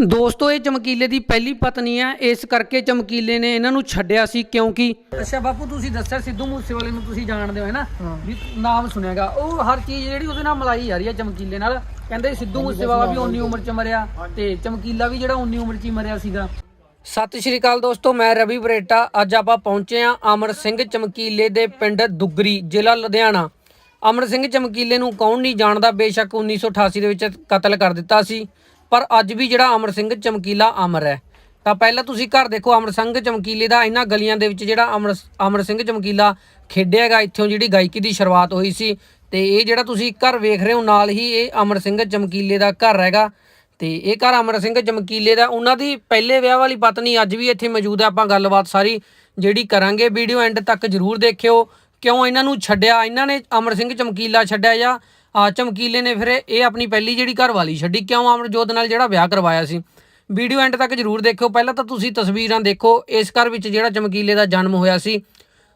ਦੋਸਤੋ ਇਹ ਚਮਕੀਲੇ ਦੀ ਪਹਿਲੀ ਪਤਨੀ ਹੈ ਇਸ ਕਰਕੇ ਚਮਕੀਲੇ ਨੇ ਇਹਨਾਂ ਨੂੰ ਛੱਡਿਆ ਸੀ ਕਿਉਂਕਿ ਅੱਛਾ ਬਾਪੂ ਤੁਸੀਂ ਦੱਸਿਆ ਸਿੱਧੂ ਮੂਸੇਵਾਲੇ ਨੂੰ ਤੁਸੀਂ ਜਾਣਦੇ ਹੋ ਹੈ ਨਾ? ਵੀ ਨਾਮ ਸੁਣਿਆਗਾ। ਉਹ ਹਰ ਚੀਜ਼ ਜਿਹੜੀ ਉਹਦੇ ਨਾਲ ਮਲਾਈ ਜਾ ਰਹੀ ਹੈ ਚਮਕੀਲੇ ਨਾਲ। ਕਹਿੰਦੇ ਸਿੱਧੂ ਮੂਸੇਵਾਲਾ ਵੀ 19 ਉਮਰ 'ਚ ਮਰਿਆ ਤੇ ਚਮਕੀਲਾ ਵੀ ਜਿਹੜਾ 19 ਉਮਰ 'ਚ ਹੀ ਮਰਿਆ ਸੀਗਾ। ਸਤਿ ਸ਼੍ਰੀ ਅਕਾਲ ਦੋਸਤੋ ਮੈਂ ਰਵੀ ਬਰੇਟਾ ਅੱਜ ਆਪਾਂ ਪਹੁੰਚੇ ਆ ਅਮਰ ਸਿੰਘ ਚਮਕੀਲੇ ਦੇ ਪਿੰਡ ਦੁੱਗਰੀ ਜ਼ਿਲ੍ਹਾ ਲੁਧਿਆਣਾ। ਅਮਰ ਸਿੰਘ ਚਮਕੀਲੇ ਨੂੰ ਕੌਣ ਨਹੀਂ ਜਾਣਦਾ? ਬੇਸ਼ੱਕ 1988 ਦੇ ਵਿੱਚ ਕਤਲ ਕਰ ਦਿੱਤਾ ਸੀ। ਪਰ ਅੱਜ ਵੀ ਜਿਹੜਾ ਅਮਰ ਸਿੰਘ ਚਮਕੀਲਾ ਅਮਰ ਹੈ। ਤਾਂ ਪਹਿਲਾਂ ਤੁਸੀਂ ਘਰ ਦੇਖੋ, ਅਮਰ ਸਿੰਘ ਚਮਕੀਲੇ ਦਾ ਇਹਨਾਂ ਗਲੀਆਂ ਦੇ ਵਿੱਚ ਜਿਹੜਾ ਅਮਰ ਅਮਰ ਸਿੰਘ ਚਮਕੀਲਾ ਖੇਡਿਆਗਾ ਇੱਥੋਂ ਜਿਹੜੀ ਗਾਇਕੀ ਦੀ ਸ਼ੁਰੂਆਤ ਹੋਈ ਸੀ। ਤੇ ਇਹ ਜਿਹੜਾ ਤੁਸੀਂ ਘਰ ਵੇਖ ਰਹੇ ਹੋ, ਨਾਲ ਹੀ ਇਹ ਅਮਰ ਸਿੰਘ ਚਮਕੀਲੇ ਦਾ ਘਰ ਹੈਗਾ। ਤੇ ਇਹ ਘਰ ਅਮਰ ਸਿੰਘ ਚਮਕੀਲੇ ਦਾ, ਉਹਨਾਂ ਦੀ ਪਹਿਲੇ ਵਿਆਹ ਵਾਲੀ ਪਤਨੀ ਅੱਜ ਵੀ ਇੱਥੇ ਮੌਜੂਦ ਹੈ। ਆਪਾਂ ਗੱਲਬਾਤ ਸਾਰੀ ਜਿਹੜੀ ਕਰਾਂਗੇ, ਵੀਡੀਓ ਐਂਡ ਤੱਕ ਜਰੂਰ ਦੇਖਿਓ। ਕਿਉਂ ਇਹਨਾਂ ਨੂੰ ਛੱਡਿਆ? ਇਹਨਾਂ ਨੇ ਅਮਰ ਸਿੰਘ ਚਮਕੀਲਾ ਛੱਡਿਆ ਜਾਂ, ਆ, ਚਮਕੀਲੇ ਨੇ ਫਿਰ ਇਹ ਆਪਣੀ ਪਹਿਲੀ ਜਿਹੜੀ ਘਰ ਵਾਲੀ ਛੱਡੀ, ਕਿਉਂ ਅਮਰਜੋਤ ਨਾਲ ਜਿਹੜਾ ਵਿਆਹ ਕਰਵਾਇਆ ਸੀ? ਵੀਡੀਓ ਐਂਡ ਤੱਕ ਜਰੂਰ ਦੇਖਿਓ। ਪਹਿਲਾਂ ਤਾਂ ਤੁਸੀਂ ਤਸਵੀਰਾਂ ਦੇਖੋ, ਇਸ ਘਰ ਵਿੱਚ ਜਿਹੜਾ ਚਮਕੀਲੇ ਦਾ ਜਨਮ ਹੋਇਆ ਸੀ।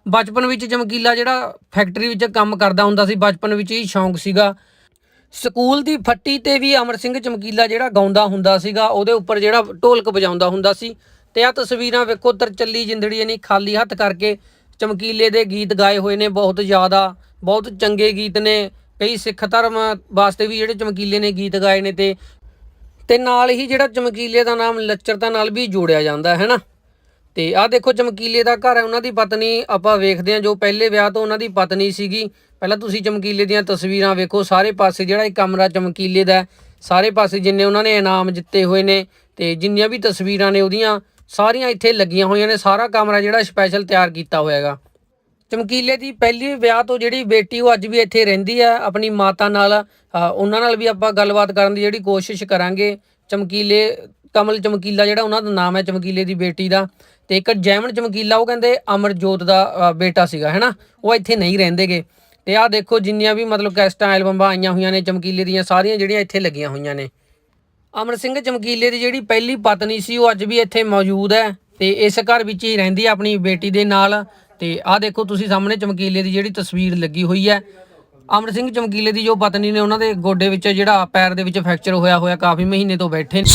ਬਚਪਨ ਵਿੱਚ ਚਮਕੀਲਾ ਜਿਹੜਾ ਫੈਕਟਰੀ ਵਿੱਚ ਕੰਮ ਕਰਦਾ ਹੁੰਦਾ ਸੀ, ਬਚਪਨ ਵਿੱਚ ਹੀ ਸ਼ੌਂਕ ਸੀਗਾ। ਸਕੂਲ ਦੀ ਫੱਟੀ ਤੇ ਵੀ ਅਮਰ ਸਿੰਘ ਚਮਕੀਲਾ ਜਿਹੜਾ ਗਾਉਂਦਾ ਹੁੰਦਾ ਸੀਗਾ, ਉਹਦੇ ਉੱਪਰ ਜਿਹੜਾ ਢੋਲਕ ਵਜਾਉਂਦਾ ਹੁੰਦਾ ਸੀ। ਤੇ ਆ ਤਸਵੀਰਾਂ ਵੇਖੋ, ਤਰਚੱਲੀ ਜਿੰਦੜੀ ਨਹੀਂ ਖਾਲੀ ਹੱਥ ਕਰਕੇ ਚਮਕੀਲੇ ਦੇ ਗੀਤ ਗਾਏ ਹੋਏ ਨੇ ਬਹੁਤ ਜ਼ਿਆਦਾ, ਬਹੁਤ ਚੰਗੇ ਗੀਤ ਨੇ। ਕਈ ਸਿੱਖ ਧਰਮ ਵਾਸਤੇ ਵੀ ਜਿਹੜੇ ਚਮਕੀਲੇ ਨੇ ਗੀਤ ਗਾਏ ਨੇ ਤੇ ਤੇ ਨਾਲ ਹੀ ਜਿਹੜਾ ਚਮਕੀਲੇ ਦਾ ਨਾਮ ਲੱਚਰਤਾ ਨਾਲ ਵੀ ਜੋੜਿਆ ਜਾਂਦਾ, ਹੈ ਨਾ? ਤੇ ਆਹ ਦੇਖੋ ਚਮਕੀਲੇ ਦਾ ਘਰ ਹੈ, ਉਹਨਾਂ ਦੀ ਪਤਨੀ, ਆਪਾਂ ਵੇਖਦੇ ਹਾਂ ਜੋ ਪਹਿਲੇ ਵਿਆਹ ਤੋਂ ਉਹਨਾਂ ਦੀ ਪਤਨੀ ਸੀਗੀ। ਪਹਿਲਾਂ ਤੁਸੀਂ ਚਮਕੀਲੇ ਦੀਆਂ ਤਸਵੀਰਾਂ ਵੇਖੋ, ਸਾਰੇ ਪਾਸੇ ਜਿਹੜਾ ਇਹ ਕਮਰਾ ਚਮਕੀਲੇ ਦਾ ਸਾਰੇ ਪਾਸੇ ਜਿੰਨੇ ਉਹਨਾਂ ਨੇ ਇਨਾਮ ਜਿੱਤੇ ਹੋਏ ਨੇ ਤੇ ਜਿੰਨੀਆਂ ਵੀ ਤਸਵੀਰਾਂ ਨੇ ਉਹਦੀਆਂ ਸਾਰੀਆਂ ਇੱਥੇ ਲੱਗੀਆਂ ਹੋਈਆਂ ਨੇ, ਸਾਰਾ ਕਮਰਾ ਜਿਹੜਾ ਸਪੈਸ਼ਲ ਤਿਆਰ ਕੀਤਾ ਹੋਇਆ ਹੈਗਾ ਚਮਕੀਲੇ ਦੀ ਪਹਿਲੀ ਵਿਆਹ ਤੋਂ ਜਿਹੜੀ ਬੇਟੀ ਉਹ ਅੱਜ ਵੀ ਇੱਥੇ ਰਹਿੰਦੀ ਹੈ ਆਪਣੀ ਮਾਤਾ ਨਾਲ ਉਹਨਾਂ ਨਾਲ ਵੀ ਆਪਾਂ ਗੱਲਬਾਤ ਕਰਨ ਦੀ ਜਿਹੜੀ ਕੋਸ਼ਿਸ਼ ਕਰਾਂਗੇ। ਚਮਕੀਲੇ, ਕਮਲ ਚਮਕੀਲਾ ਜਿਹੜਾ ਉਹਨਾਂ ਦਾ ਨਾਮ ਹੈ, ਚਮਕੀਲੇ ਦੀ ਬੇਟੀ ਦਾ। ਤੇ ਇੱਕ ਜੈਮਨ ਚਮਕੀਲਾ, ਉਹ ਕਹਿੰਦੇ ਅਮਰਜੋਤ ਦਾ ਬੇਟਾ ਸੀਗਾ, ਹੈਨਾ? ਉਹ ਇੱਥੇ ਨਹੀਂ ਰਹਿੰਦੇਗੇ। ਤੇ ਆਹ ਦੇਖੋ ਜਿੰਨੀਆਂ ਵੀ ਮਤਲਬ ਕੈਸਟਾਂ ਐਲਬਮਾਂ ਆਈਆਂ ਹੋਈਆਂ ਨੇ, ਚਮਕੀਲੇ ਦੀਆਂ ਸਾਰੀਆਂ ਜਿਹੜੀਆਂ ਇੱਥੇ ਲੱਗੀਆਂ ਹੋਈਆਂ ਨੇ। ਅਮਰ ਸਿੰਘ ਜਮਕੀਲੇ ਦੀ ਜਿਹੜੀ ਪਹਿਲੀ ਪਤਨੀ ਸੀ ਉਹ ਅੱਜ ਵੀ ਇੱਥੇ ਮੌਜੂਦ ਹੈ ਤੇ ਇਸ ਘਰ ਵਿੱਚ ਹੀ ਰਹਿੰਦੀ ਹੈ ਆਪਣੀ ਬੇਟੀ ਦੇ ਨਾਲ। ਤੇ ਆਹ ਦੇਖੋ ਤੁਸੀਂ ਸਾਹਮਣੇ ਚਮਕੀਲੇ ਦੀ ਜਿਹੜੀ ਤਸਵੀਰ ਲੱਗੀ ਹੋਈ ਹੈ। ਅਮਰ ਸਿੰਘ ਚਮਕੀਲੇ ਦੀ ਜੋ ਪਤਨੀ ਨੇ ਉਹਨਾਂ ਦੇ ਗੋਡੇ ਵਿੱਚ ਜਿਹੜਾ ਪੈਰ ਦੇ ਵਿੱਚ ਫ੍ਰੈਕਚਰ ਹੋਇਆ ਹੋਇਆ ਕਾਫੀ ਮਹੀਨੇ ਤੋਂ ਬੈਠੇ ਨੇ।